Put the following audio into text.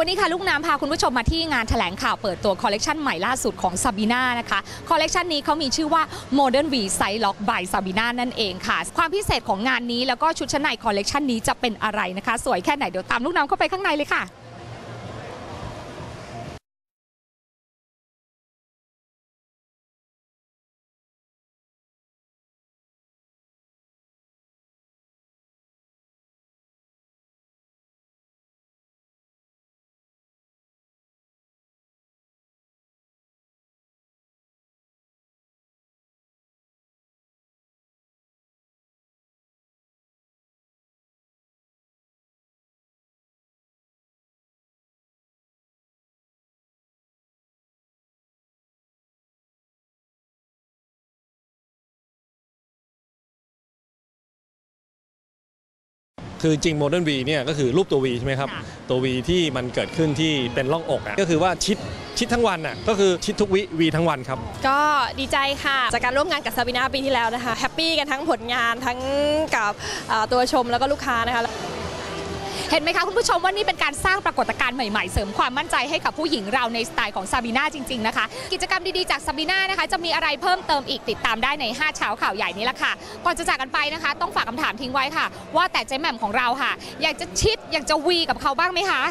วันนี้ค่ะลูกน้ำพาคุณผู้ชมมาที่งานแถลงข่าวเปิดตัวคอลเลกชันใหม่ล่าสุดของซาบีน่านะคะคอลเลกชันนี้เขามีชื่อว่า Modern V Side Lock by Sabina นั่นเองค่ะ ความพิเศษของงานนี้แล้วก็ชุดชั้นในคอลเลกชันนี้จะเป็นอะไรนะคะ สวยแค่ไหนเดี๋ยวตามลูกน้ำเข้าไปข้างในเลยค่ะ คือจริงโมเดิร์นวีเนี่ยก็คือรูปตัว V ใช่ไหมครับค่ะตัว V ที่มันเกิดขึ้นที่เป็นร่องอกอะก็คือว่าชิดชิดทั้งวันอะก็คือชิดทุกวิ V ทั้งวันครับ ก็ดีใจค่ะ จากการร่วมงานกับซาบินาปีที่แล้วนะคะแฮปปี้กันทั้งผลงานทั้งกับเอ่อตัวชมแล้วก็ลูกค้านะคะ เห็นไหมคะคุณผู้ชมว่านี่เป็นการสร้างปรากฏการณ์ใหม่ๆ เสริมความมั่นใจให้กับผู้หญิงเราในสไตล์ของซาบีนาจริง ๆ นะคะ กิจกรรมดีๆจากซาบีนานะคะ จะมีอะไรเพิ่มเติมอีกติดตามได้ใน5เช้าข่าวใหญ่นี้ละค่ะ ก่อนจะจากกันไปนะคะ ต้องฝากคำถามทิ้งไว้ค่ะ ว่าแต่เจ๊แหม่มของเราค่ะ อยากจะชิดอยากจะวีกับเขาบ้างไหมคะ